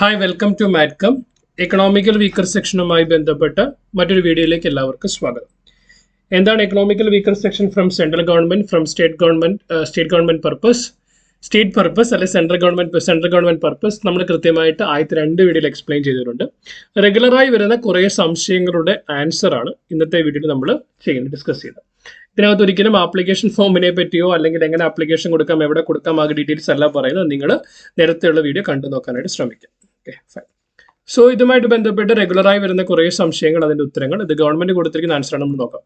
Hi welcome to മാറ്റ്കം economical weaker സെക്ഷനുമായി ബന്ധപ്പെട്ട മറ്റൊരു വീഡിയോയിലേക്ക് എല്ലാവർക്കും സ്വാഗതം. എന്താണ് economical weaker section from central government from state government state government purpose state purpose അല്ലെ central government central government purpose നമ്മൾ കൃത്യമായിട്ട് ആദ്യത്തെ രണ്ട് വീഡിയോയിൽ എക്സ്പ്ലെയിൻ ചെയ്തിട്ടുണ്ട്. റെഗുലറായി വരുന്ന കുറേ സംശയങ്ങളുടെ ആൻസർ ആണ് ഇന്നത്തെ വീഡിയോയിൽ നമ്മൾ ചെയ്യുന്നത് ഡിസ്കസ് ചെയ്തത് ഇതിനകത്ത് ഒരിക്കലും ആപ്ലിക്കേഷൻ ഫോമിനെ പറ്റിയോ അല്ലെങ്കിൽ എങ്ങനെ ആപ്ലിക്കേഷൻ കൊടുക്കാം എവിടെ കൊടുക്കാം ആ ഡീറ്റെയിൽസ് എല്ലാം പറയുന്നത്. നിങ്ങൾ നേരത്തെയുള്ള വീഡിയോ കണ്ടു നോക്കാനായിട്ട് ശ്രമിക്കാം. ഓക്കെ ഫൈൻ സോ ഇതുമായിട്ട് ബന്ധപ്പെട്ട് റെഗുലറായി വരുന്ന കുറേ സംശയങ്ങൾ അതിന്റെ ഉത്തരങ്ങൾ ഇത് ഗവൺമെന്റ് കൊടുത്തിരിക്കുന്ന ആൻസറാണ് നമ്മൾ നോക്കാം.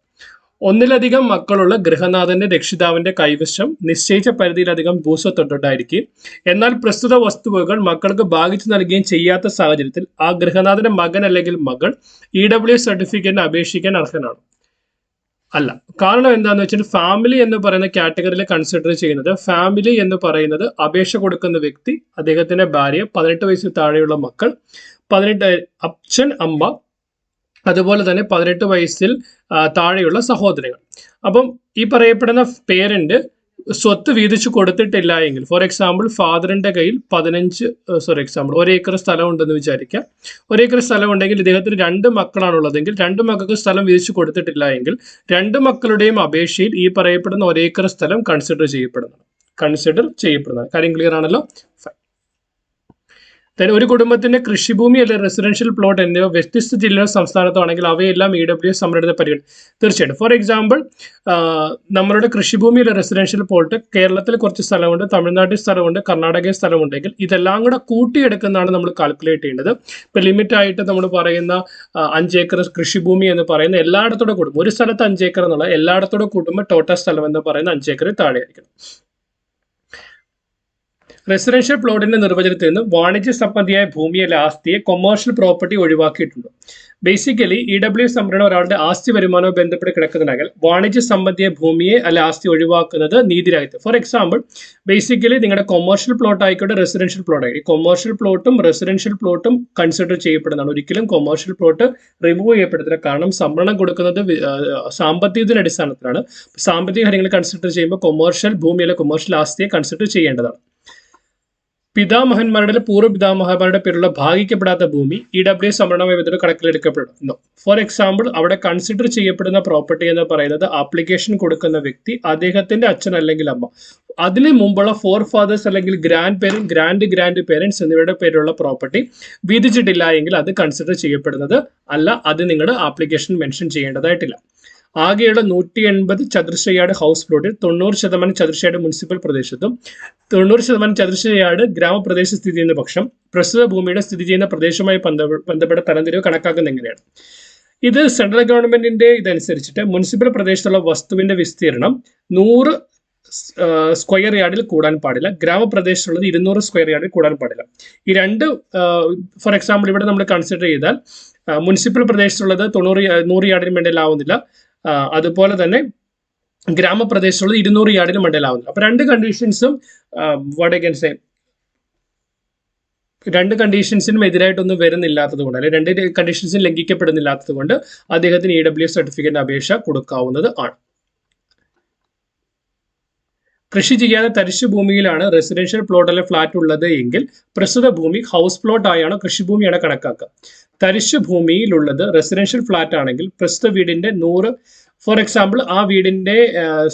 ഒന്നിലധികം മക്കളുള്ള ഗൃഹനാഥന്റെ രക്ഷിതാവിന്റെ കൈവശം നിശ്ചയിച്ച പരിധിയിലധികം ഭൂസ്വത്തൊട്ടുണ്ടായിരിക്കും എന്നാൽ പ്രസ്തുത വസ്തുവകൾ മക്കൾക്ക് ഭാഗിച്ചു നൽകുകയും ചെയ്യാത്ത സാഹചര്യത്തിൽ ആ ഗൃഹനാഥന്റെ മകൻ അല്ലെങ്കിൽ മകൾ ഇ ഡബ്ല്യു സർട്ടിഫിക്കറ്റിന് അപേക്ഷിക്കാൻ അർഹനാണ്. അല്ല. കാരണം എന്താന്ന് വെച്ചാൽ ഫാമിലി എന്ന് പറയുന്ന കാറ്റഗറിയിൽ കൺസിഡർ ചെയ്യുന്നത് ഫാമിലി എന്ന് പറയുന്നത് അപേക്ഷ കൊടുക്കുന്ന വ്യക്തി അദ്ദേഹത്തിന്റെ ഭാര്യ പതിനെട്ട് വയസ്സിൽ താഴെയുള്ള മക്കൾ പതിനെട്ട് അച്ഛൻ അമ്മ അതുപോലെ തന്നെ പതിനെട്ട് വയസ്സിൽ താഴെയുള്ള സഹോദരങ്ങൾ. അപ്പം ഈ പറയപ്പെടുന്ന പേരന്റ് സ്വത്ത് വീതിച്ചു കൊടുത്തിട്ടില്ല എങ്കിൽ ഫോർ എക്സാമ്പിൾ ഫാദറിന്റെ കയ്യിൽ പതിനഞ്ച് സോറി എക്സാമ്പിൾ ഒരേക്കർ സ്ഥലം ഉണ്ടെന്ന് വിചാരിക്കാം. ഒരേക്കർ സ്ഥലം ഉണ്ടെങ്കിൽ ഇദ്ദേഹത്തിന് രണ്ട് മക്കളാണുള്ളതെങ്കിൽ രണ്ട് മക്കൾക്ക് സ്ഥലം വീതിച്ചു കൊടുത്തിട്ടില്ല എങ്കിൽ രണ്ട് മക്കളുടെയും അപേക്ഷയിൽ ഈ പറയപ്പെടുന്ന ഒരേക്കർ സ്ഥലം കൺസിഡർ ചെയ്യപ്പെടുന്നതാണ് കൺസിഡർ ചെയ്യപ്പെടുന്നതാണ്. കാര്യം ക്ലിയർ ആണല്ലോ? Fine. ഒരു കുടുംബത്തിന്റെ കൃഷിഭൂമി അല്ലെങ്കിൽ റെസിഡൻഷ്യൽ പ്ലോട്ട് എന്നിവ വ്യത്യസ്ത ജില്ലയോ സംസ്ഥാനത്തോ ആണെങ്കിൽ അവയെല്ലാം ഇ ഡബ്ല്യു എസ് സംരംഭത്തെ പരിഗണിക്കും തീർച്ചയായിട്ടും. ഫോർ എക്സാമ്പിൾ നമ്മളുടെ കൃഷിഭൂമി അല്ലെങ്കിൽ റെസിഡൻഷ്യൽ പ്ലോട്ട് കേരളത്തിൽ കുറച്ച് സ്ഥലമുണ്ട് തമിഴ്നാട്ടിൽ സ്ഥലമുണ്ട് കർണാടകയിൽ സ്ഥലമുണ്ടെങ്കിൽ ഇതെല്ലാം കൂടെ കൂട്ടിയെടുക്കുന്നതാണ് നമ്മൾ കാൽക്കുലേറ്റ് ചെയ്യേണ്ടത്. ഇപ്പൊ ലിമിറ്റ് ആയിട്ട് നമ്മൾ പറയുന്ന അഞ്ച് ഏക്കർ കൃഷിഭൂമി എന്ന് പറയുന്ന എല്ലായിടത്തോടെ കൂടും ഒരു സ്ഥലത്ത് അഞ്ച് ഏക്കർ എന്നുള്ള എല്ലായിടത്തോടെ കൂടുമ്പോൾ ടോട്ടൽ സ്ഥലം എന്ന് പറയുന്ന അഞ്ച് ഏക്കറിൽ താഴെയായിരിക്കും റെസിഡൻഷ്യൽ പ്ലോട്ടിന്റെ നിർവചനത്തിൽ നിന്ന് വാണിജ്യ സംബന്ധിയായ ഭൂമിയിലെ ആസ്തിയെ കൊമേഴ്ഷ്യൽ പ്രോപ്പർട്ടി ഒഴിവാക്കിയിട്ടുണ്ട്. ബേസിക്കലി ഇ ഡബ്ല്യു സംവരണം ഒരാളുടെ ആസ്തി വരുമാനവും ബന്ധപ്പെട്ട് കിടക്കുന്നതിനാൽ വാണിജ്യ സംബന്ധിയായ ഭൂമിയെ അല്ല ആസ്തി ഒഴിവാക്കുന്നത് നീതിരാഹിത്യം ഫോർ എക്സാമ്പിൾ ബേസിക്കലി നിങ്ങളുടെ കൊമേഴ്ഷ്യൽ പ്ലോട്ട് ആയിക്കോട്ടെ റെസിഡൻഷ്യൽ പ്ലോട്ട് ആയി. കൊമേഴ്ഷ്യൽ പ്ലോട്ടും റെസിഡൻഷ്യൽ പ്ലോട്ടും കൺസിഡർ ചെയ്യപ്പെടുന്നതാണ്. ഒരിക്കലും കൊമേഴ്ഷ്യൽ പ്ലോട്ട് റിമൂവ് ചെയ്യപ്പെടുന്നില്ല കാരണം സംവരണം കൊടുക്കുന്നത് സാമ്പത്തികത്തിന്റെ അടിസ്ഥാനത്തിലാണ്. സാമ്പത്തിക കാര്യങ്ങൾ കൺസിഡർ ചെയ്യുമ്പോൾ കൊമേഴ്ഷ്യൽ ഭൂമിയിലെ കൊമേഴ്ഷ്യൽ ആസ്തിയെ കൺസിഡർ ചെയ്യേണ്ടതാണ്. പിതാമഹന്മാരുടെ പൂർവ പിതാമഹന്മാരുടെ പേരുള്ള ഭാഗിക്കപ്പെടാത്ത ഭൂമി ഇ ഡബ്ല്യു സംവരണമായി ബന്ധപ്പെട്ട് കണക്കിലെടുക്കപ്പെടുന്നു. ഫോർ എക്സാമ്പിൾ അവിടെ കൺസിഡർ ചെയ്യപ്പെടുന്ന പ്രോപ്പർട്ടി എന്ന് പറയുന്നത് ആപ്ലിക്കേഷൻ കൊടുക്കുന്ന വ്യക്തി അദ്ദേഹത്തിന്റെ അച്ഛൻ അല്ലെങ്കിൽ അമ്മ. അതിന് മുമ്പുള്ള ഫോർ ഫാദേഴ്സ് അല്ലെങ്കിൽ grandparent grand grandparents എന്നിവരുടെ പേരുള്ള പ്രോപ്പർട്ടി വിധിച്ചിട്ടില്ല എങ്കിൽ അത് കൺസിഡർ ചെയ്യപ്പെടുന്നത് അല്ല അത് നിങ്ങളുടെ ആപ്ലിക്കേഷൻ മെൻഷൻ ചെയ്യേണ്ടതായിട്ടില്ല. ആകെയുള്ള നൂറ്റി എൺപത് ചതുരശ്ര യാർഡ് ഹൗസ് പ്ലോട്ടിൽ തൊണ്ണൂറ് ശതമാനം ചതുരശ്ര യാർഡ് മുനിസിപ്പൽ പ്രദേശത്തും തൊണ്ണൂറ് ശതമാനം ചതുരശ്ര യാർഡ് ഗ്രാമപ്രദേശത്ത് സ്ഥിതി ചെയ്യുന്ന പക്ഷം പ്രസ്തുത ഭൂമിയുടെ സ്ഥിതി ചെയ്യുന്ന പ്രദേശവുമായി ബന്ധപ്പെട്ട തരംതിരിവ് കണക്കാക്കുന്ന എങ്ങനെയാണ്? ഇത് സെൻട്രൽ ഗവൺമെന്റിന്റെ ഇതനുസരിച്ചിട്ട് മുനിസിപ്പൽ പ്രദേശത്തുള്ള വസ്തുവിന്റെ വിസ്തീർണം നൂറ് സ്ക്വയർ യാർഡിൽ കൂടാൻ പാടില്ല. ഗ്രാമപ്രദേശത്തുള്ളത് ഇരുന്നൂറ് സ്ക്വയർ യാർഡിൽ കൂടാൻ പാടില്ല. ഈ രണ്ട് ഫോർ എക്സാമ്പിൾ ഇവിടെ നമ്മൾ കൺസിഡർ ചെയ്താൽ മുനിസിപ്പൽ പ്രദേശത്തുള്ളത് തൊണ്ണൂറ് നൂറ് യാർഡിന് മേണ്ടലാവുന്നില്ല ആ, അതുപോലെ തന്നെ ഗ്രാമപ്രദേശത്തുള്ളത് ഇരുന്നൂറ് യാർഡിന് മണ്ടയിലാവുന്നില്ല അപ്പൊ രണ്ട് കണ്ടീഷൻസും വാട്ട് ഐ ക്യാൻ സേ രണ്ട് കണ്ടീഷൻസിനും എതിരായിട്ടൊന്നും വരുന്നില്ലാത്തത് കൊണ്ട് അല്ലെങ്കിൽ രണ്ട് കണ്ടീഷൻസും ലംഘിക്കപ്പെടുന്നില്ലാത്തത് കൊണ്ട് അദ്ദേഹത്തിന് ഇ ഡബ്ല്യു സർട്ടിഫിക്കറ്റ് അപേക്ഷ കൊടുക്കാവുന്നത് ആണ്. കൃഷി ചെയ്യാതെ തരിശു ഭൂമിയിലാണ് റെസിഡൻഷ്യൽ പ്ലോട്ട് അല്ലെ ഫ്ലാറ്റ് ഉള്ളത് എങ്കിൽ പ്രസ്തുത ഭൂമി ഹൗസ് പ്ലോട്ട് ആയാണ് കൃഷിഭൂമിയാണ് കണക്കാക്കുക. തരിശു ഭൂമിയിലുള്ളത് റെസിഡൻഷ്യൽ ഫ്ലാറ്റ് ആണെങ്കിൽ പ്രസ്തുത വീടിന്റെ നൂറ് ഫോർ എക്സാമ്പിൾ ആ വീടിന്റെ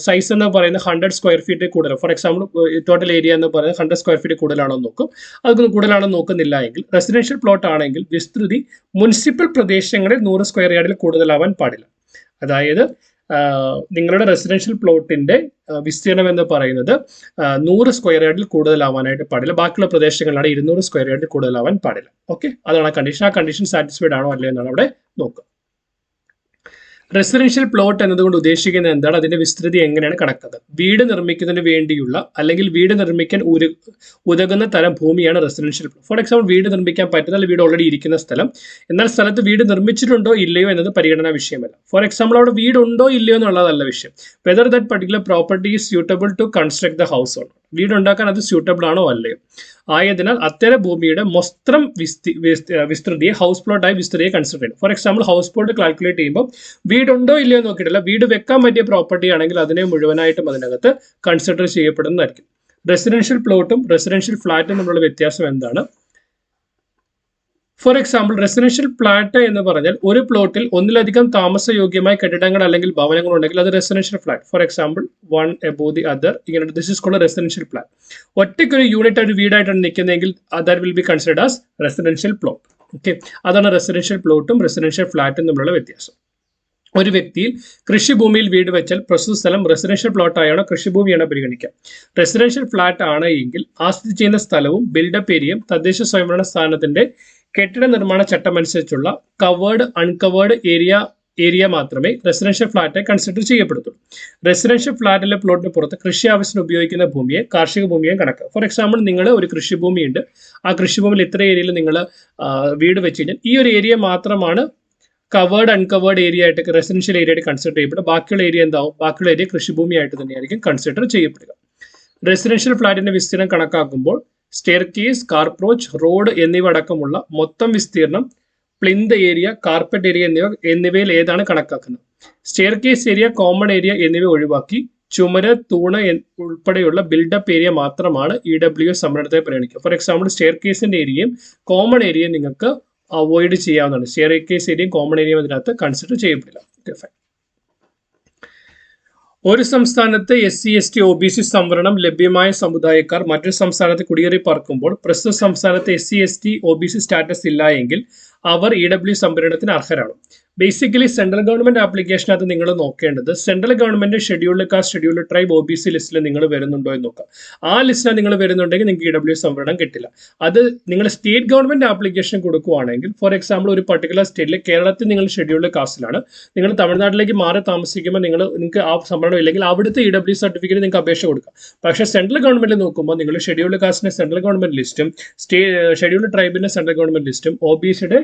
സൈസ് എന്ന് പറയുന്ന ഹൺഡ്രഡ് സ്ക്വയർ ഫീറ്റ് കൂടുതൽ ഫോർ എക്സാമ്പിൾ ടോട്ടൽ ഏരിയ എന്ന് പറയുന്നത് ഹൺഡ്രഡ് സ്ക്വയർ ഫീറ്റ് കൂടുതലാണോ നോക്കും. അതൊന്നും കൂടുതലാണോ നോക്കുന്നില്ല എങ്കിൽ റെസിഡൻഷ്യൽ പ്ലോട്ട് ആണെങ്കിൽ വിസ്തൃതി മുനിസിപ്പൽ പ്രദേശങ്ങളിൽ നൂറ് സ്ക്വയർ യാർഡിൽ കൂടുതലാവാൻ പാടില്ല. അതായത് നിങ്ങളുടെ റെസിഡൻഷ്യൽ പ്ലോട്ടിന്റെ വിസ്തീർണം എന്ന് പറയുന്നത് നൂറ് സ്ക്വയർ യാർഡിൽ കൂടുതലാവാനായിട്ട് പാടില്ല. ബാക്കിയുള്ള പ്രദേശങ്ങളിലാണ് ഇരുന്നൂറ് സ്ക്വയർ യാർഡിൽ കൂടുതലാവാൻ പാടില്ല. ഓക്കെ അതാണ് ആ കണ്ടീഷൻ ആ കണ്ടീഷൻ സാറ്റിസ്ഫൈഡ് ആണോ അല്ലേ എന്നാണ് അവിടെ നോക്കുക. റെസിഡൻഷ്യൽ പ്ലോട്ട് എന്നതുകൊണ്ട് ഉദ്ദേശിക്കുന്നത് എന്താണ്? അതിന്റെ വിസ്തൃതി എങ്ങനെയാണ് കണക്കുന്നത് വീട് നിർമ്മിക്കുന്നതിന് വേണ്ടിയുള്ള അല്ലെങ്കിൽ വീട് നിർമ്മിക്കാൻ ഒരു ഉതകുന്ന തരം ഭൂമിയാണ് റെസിഡൻഷ്യൽ പ്ലോട്ട് ഫോർ എക്സാമ്പിൾ വീട് നിർമ്മിക്കാൻ പറ്റുന്ന അല്ലെങ്കിൽ വീട് ഓൾറെഡി ഇരിക്കുന്ന സ്ഥലം. എന്നാൽ സ്ഥലത്ത് വീട് നിർമ്മിച്ചിട്ടുണ്ടോ ഇല്ലയോ എന്നത് പരിഗണനാ വിഷയമല്ല. ഫോർ എക്സാമ്പിൾ അവിടെ വീടുണ്ടോ ഇല്ലയോ എന്നുള്ളതല്ല വിഷയം. Whether that particular property is suitable to construct the house on വീടുണ്ടാക്കാൻ അത് സ്യൂട്ടബിൾ ആണോ അല്ലയോ? ആയതിനാൽ അത്തരം ഭൂമിയുടെ വിസ്തി വിസ്ത- വിസ്തൃതിയെ ഹൗസ് പ്ലോട്ടായി വിസ്തൃതിയെ കൺസിഡർ ചെയ്യും for example house plot calculate ചെയ്യുമ്പോൾ വീടുണ്ടോ ഇല്ലയോ നോക്കിയിട്ടില്ല വീട് വെക്കാൻ പറ്റിയ പ്രോപ്പർട്ടി ആണെങ്കിൽ അതിനെ മുഴുവനായിട്ടും അതിനകത്ത് കൺസിഡർ ചെയ്യപ്പെടുന്നതായിരിക്കും. റെസിഡൻഷ്യൽ പ്ലോട്ടും റെസിഡൻഷ്യൽ ഫ്ലാറ്റും തമ്മിലുള്ള വ്യത്യാസം എന്താണ്? ഫോർ എക്സാമ്പിൾ റെസിഡൻഷ്യൽ ഫ്ലാറ്റ് എന്ന് പറഞ്ഞാൽ ഒരു പ്ലോട്ടിൽ ഒന്നിലധികം താമസയോഗ്യമായ കെട്ടിടങ്ങൾ അല്ലെങ്കിൽ ഭവനങ്ങൾ ഉണ്ടെങ്കിൽ അത് residential flat for example one above the other ഇങ്ങനെ this is called residential flat ഒറ്റയ്ക്ക് ഒരു യൂണിറ്റ് ഒരു വീടായിട്ടാണ് നിൽക്കുന്നതെങ്കിൽ that will be considered as residential plot okay അതാണ് റെസിഡൻഷ്യൽ പ്ലോട്ടും റെസിഡൻഷ്യൽ ഫ്ലാറ്റും തമ്മിലുള്ള വ്യത്യാസം. ഒരു വ്യക്തിയിൽ കൃഷിഭൂമിയിൽ വീട് വെച്ചാൽ പ്രസ്തുത സ്ഥലം റെസിഡൻഷ്യൽ പ്ലോട്ടായാണോ കൃഷിഭൂമിയാണോ പരിഗണിക്കാം റെസിഡൻഷ്യൽ ഫ്ലാറ്റ് ആണ് എങ്കിൽ ആസ്തി ചെയ്യുന്ന സ്ഥലവും ബിൽഡപ്പ് ഏരിയയും തദ്ദേശ സ്വയംഭരണ സ്ഥാനത്തിന്റെ കെട്ടിട നിർമ്മാണ ചട്ടം അനുസരിച്ചുള്ള കവേർഡ് അൺകവേർഡ് ഏരിയ ഏരിയ മാത്രമേ റെസിഡൻഷ്യൽ ഫ്ലാറ്റ് കൺസിഡർ ചെയ്യപ്പെടുത്തുള്ളൂ. റെസിഡൻഷ്യൽ ഫ്ലാറ്റിലെ പ്ലോട്ടിന് പുറത്ത് കൃഷി ആവശ്യത്തിന് ഉപയോഗിക്കുന്ന ഭൂമിയെ കാർഷിക ഭൂമിയെ കണക്ക് ഫോർ എക്സാമ്പിൾ നിങ്ങൾ ഒരു കൃഷിഭൂമിയുണ്ട്. ആ കൃഷിഭൂമിയിൽ ഇത്ര ഏരിയയിൽ നിങ്ങൾ വീട് വെച്ച് കഴിഞ്ഞാൽ ഈ ഒരു ഏരിയ മാത്രമാണ് കവേർഡ് അൺകവേർഡ് ഏരിയ ആയിട്ട് റെസിഡൻഷ്യൽ ഏരിയ ആയിട്ട് കൺസിഡർ ചെയ്യപ്പെടും ബാക്കിയുള്ള ഏരിയ എന്താവും? ബാക്കിയുള്ള ഏരിയ കൃഷിഭൂമിയായിട്ട് തന്നെയായിരിക്കും കൺസിഡർ ചെയ്യപ്പെടുക. റെസിഡൻഷ്യൽ ഫ്ലാറ്റിന്റെ വിസ്തീർണം കണക്കാക്കുമ്പോൾ സ്റ്റെയർ കേസ് കാർപ്രോച്ച് റോഡ് എന്നിവ അടക്കമുള്ള മൊത്തം വിസ്തീർണം പ്ലിന്ത് ഏരിയ കാർപ്പറ്റ് ഏരിയ എന്നിവ എന്നിവയിൽ ഏതാണ് കണക്കാക്കുന്നത്? സ്റ്റെയർകേസ് ഏരിയ കോമൺ ഏരിയ എന്നിവ ഒഴിവാക്കി ചുമര് തൂണ് ഉൾപ്പെടെയുള്ള ബിൽഡപ്പ് ഏരിയ മാത്രമാണ് ഇ ഡബ്ല്യു സംവരണത്തെ പരിഗണിക്കുക. ഫോർ എക്സാമ്പിൾ സ്റ്റെയർകേസിന്റെ ഏരിയയും കോമൺ ഏരിയയും നിങ്ങൾക്ക് അവോയ്ഡ് ചെയ്യാവുന്നതാണ്. സ്റ്റെയർ കേസ് ഏരിയയും കോമൺ ഏരിയയും അതിനകത്ത് കൺസിഡർ ചെയ്യപ്പെടില്ല. Okay fine. ഒരു സംസ്ഥാനത്തെ S C S T O B C സംവരണം ലഭ്യമായ സമുദായക്കാർ മറ്റൊരു സംസ്ഥാനത്ത് കുടിയേറി പാർക്കുമ്പോൾ പ്രസ്തുത സംസ്ഥാനത്ത് S C S T O B C status ഇല്ല എങ്കിൽ അവർ ഇ ഡബ്ല്യു സംവരണത്തിന് അർഹരാണ്. ബേസിക്കലി സെൻട്രൽ ഗവൺമെന്റ് ആപ്ലിക്കേഷനകത്ത് നിങ്ങൾ നോക്കേണ്ടത് central government scheduled caste scheduled tribe O B C ലിസ്റ്റിൽ നിങ്ങൾ വരുന്നുണ്ടോ എന്ന് നോക്കുക ആ ലിസ്റ്റിൽ നിങ്ങൾ വരുന്നുണ്ടെങ്കിൽ നിങ്ങൾക്ക് ഇ ഡബ്ല്യു സംവരണം കിട്ടില്ല. അത് നിങ്ങൾ സ്റ്റേറ്റ് ഗവൺമെന്റ് ആപ്ലിക്കേഷൻ കൊടുക്കുകയാണെങ്കിൽ ഫോർ എക്സാമ്പിൾ ഒരു പർട്ടിക്കുലർ സ്റ്റേറ്റിൽ കേരളത്തിൽ നിങ്ങൾ ഷെഡ്യൂൾഡ് കാസ്റ്റിലാണ് നിങ്ങൾ തമിഴ്നാട്ടിലേക്ക് മാറി താമസിക്കുമ്പോൾ നിങ്ങൾ നിങ്ങൾക്ക് ആ സംവരണം ഇല്ലെങ്കിൽ അവിടുത്തെ ഇ ഡബ്ല്യു സർട്ടിഫിക്കറ്റ് നിങ്ങൾക്ക് അപേക്ഷ കൊടുക്കാം. പക്ഷേ സെൻട്രൽ ഗവൺമെന്റ് നോക്കുമ്പോൾ നിങ്ങൾ ഷെഡ്യൂൾഡ് കാസ്റ്റിന്റെ സെൻട്രൽ ഗവൺമെന്റ് ലിസ്റ്റും സ്റ്റേ ഷെഡ്യൂൾഡ് ട്രൈബിന്റെ സെൻട്രൽ ഗവൺമെന്റ് ലിസ്റ്റും ഒ ബി സിയുടെ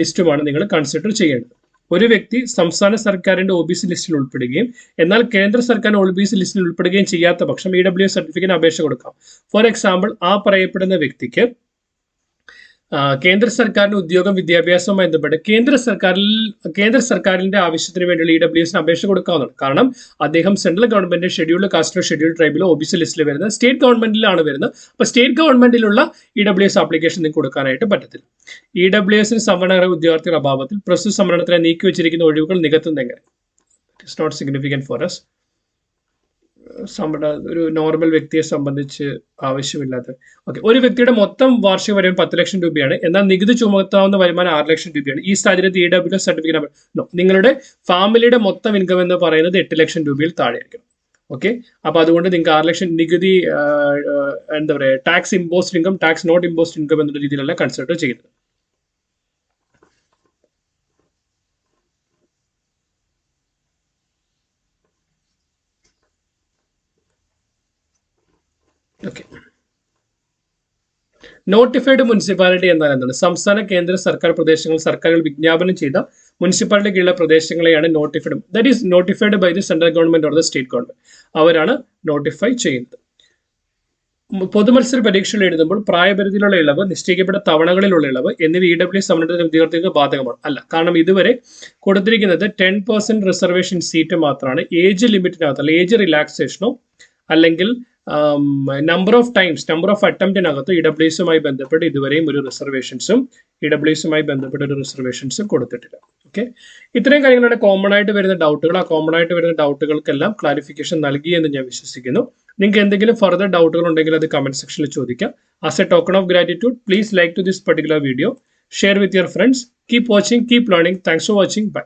ലിസ്റ്റുമാണ് നിങ്ങൾ കൺസിഡർ ചെയ്യേണ്ടത്. ഒരു വ്യക്തി സംസ്ഥാന സർക്കാരിന്റെ ഒ ബി സി ലിസ്റ്റിൽ ഉൾപ്പെടുകയും എന്നാൽ കേന്ദ്ര സർക്കാർ ഒ ബി സി ലിസ്റ്റിൽ ഉൾപ്പെടുകയും ചെയ്യാത്ത പക്ഷം ഇ ഡബ്ല്യു സർട്ടിഫിക്കറ്റ് അപേക്ഷ കൊടുക്കാം. ഫോർ എക്സാമ്പിൾ ആ പറയപ്പെടുന്ന വ്യക്തിക്ക് കേന്ദ്ര സർക്കാരിന്റെ ഉദ്യോഗം വിദ്യാഭ്യാസവുമായി ബന്ധപ്പെട്ട് കേന്ദ്ര സർക്കാരിൽ കേന്ദ്ര സർക്കാരിന്റെ ആവശ്യത്തിന് വേണ്ടിയുള്ള ഇ ഡബ്ല്യു എസിന് അപേക്ഷ കൊടുക്കാവുന്നതാണ്. കാരണം അദ്ദേഹം സെൻട്രൽ ഗവൺമെന്റ് ഷെഡ്യൂൾഡ് കാസ്റ്റിലോ ഷെഡ്യൂൾഡ് ട്രൈബിലോ ഒ ബി സി ലിസ്റ്റിൽ വരുന്നത് സ്റ്റേറ്റ് ഗവൺമെന്റിലാണ് വരുന്നത്. അപ്പൊ സ്റ്റേറ്റ് ഗവൺമെന്റിലുള്ള ഇ ഡബ്ല്യു എസ് ആപ്ലിക്കേഷൻ നിങ്ങൾക്ക് കൊടുക്കാനായിട്ട് പറ്റത്തില്ല. ഇ ഡബ്ല്യു എസിന് സംവരണ ഉദ്യോഗാർത്ഥികളുടെ അഭാവത്തിൽ പ്രസ്തുത സംവരണത്തിനായി നീക്കി വെച്ചിരിക്കുന്ന ഒഴിവുകൾ നികത്തുന്നത് എങ്ങനെ? It's not significant for us നമ്മുടെ ഒരു നോർമൽ വ്യക്തിയെ സംബന്ധിച്ച് ആവശ്യമില്ലാത്ത. ഓക്കെ ഒരു വ്യക്തിയുടെ മൊത്തം വാർഷിക വരുമാനം പത്ത് ലക്ഷം രൂപയാണ്. എന്നാൽ നികുതി ചുമത്താവുന്ന വരുമാനം ആറ് ലക്ഷം രൂപയാണ്. ഈ സാഹചര്യത്തിൽ ഇ ഡബ്ല്യു സർട്ടിഫിക്കറ്റ് നിങ്ങളുടെ ഫാമിലിയുടെ മൊത്തം ഇൻകം എന്ന് പറയുന്നത് എട്ട് ലക്ഷം രൂപയിൽ താഴെയായിരിക്കണം. ഓക്കെ അപ്പൊ അതുകൊണ്ട് നിങ്ങൾക്ക് ആറ് ലക്ഷം നികുതി എന്താ പറയുക tax imposed income tax not imposed income എന്നുള്ള രീതിയിലല്ല കൺസിഡർ ചെയ്യുന്നത്. ഓക്കെ നോട്ടിഫൈഡ് മുനിസിപ്പാലിറ്റി എന്നാൽ എന്താണ്? സംസ്ഥാന കേന്ദ്ര സർക്കാർ പ്രദേശങ്ങൾ സർക്കാരുകൾ വിജ്ഞാപനം ചെയ്ത മുനിസിപ്പാലിറ്റി കീഴിലെ പ്രദേശങ്ങളെയാണ് notified that is notified by the central government or the state government അവരാണ് നോട്ടിഫൈ ചെയ്യുന്നത്. പൊതുമത്സര പരീക്ഷകൾ എഴുതുമ്പോൾ പ്രായപരിധിയിലുള്ള ഇളവ് നിശ്ചയിക്കപ്പെട്ട തവണകളിലുള്ള ഇളവ് എന്നിവ ഇ ഡബ്ല്യു സംവരണത്തിന് വിദ്യാർത്ഥികൾക്ക് ബാധകമാണ്. അല്ല കാരണം ഇതുവരെ കൊടുത്തിരിക്കുന്നത് ടെൻ പെർസെന്റ് റിസർവേഷൻ സീറ്റ് മാത്രമാണ്. ഏജ് ലിമിറ്റിനകത്ത് അല്ല ഏജ് റിലാക്സേഷനോ അല്ലെങ്കിൽ number of times number of അറ്റംപ്റ്റിനകത്ത് E W എസുമായി ബന്ധപ്പെട്ട് ഇതുവരെയും ഒരു റിസർവേഷൻസും ഇ ഡബ്ല്യു എസുമായി ബന്ധപ്പെട്ട ഒരു റിസർവേഷൻസും കൊടുത്തിട്ടില്ല. ഓക്കെ ഇത്രയും കാര്യങ്ങളുടെ കോമൺ ആയിട്ട് വരുന്ന ഡൗട്ടുകൾ ആ കോമൺ ആയിട്ട് വരുന്ന ഡൗട്ടുകൾക്കെല്ലാം ക്ലാരിഫിക്കേഷൻ നൽകി എന്ന് ഞാൻ വിശ്വസിക്കുന്നു. നിങ്ങൾക്ക് എന്തെങ്കിലും ഫർദർ ഡൗട്ടുകൾ ഉണ്ടെങ്കിൽ അത് കമന്റ് സെക്ഷനിൽ ചോദിക്കാം. As a token of gratitude please like to this particular video share with your friends keep watching keep learning thanks for watching bye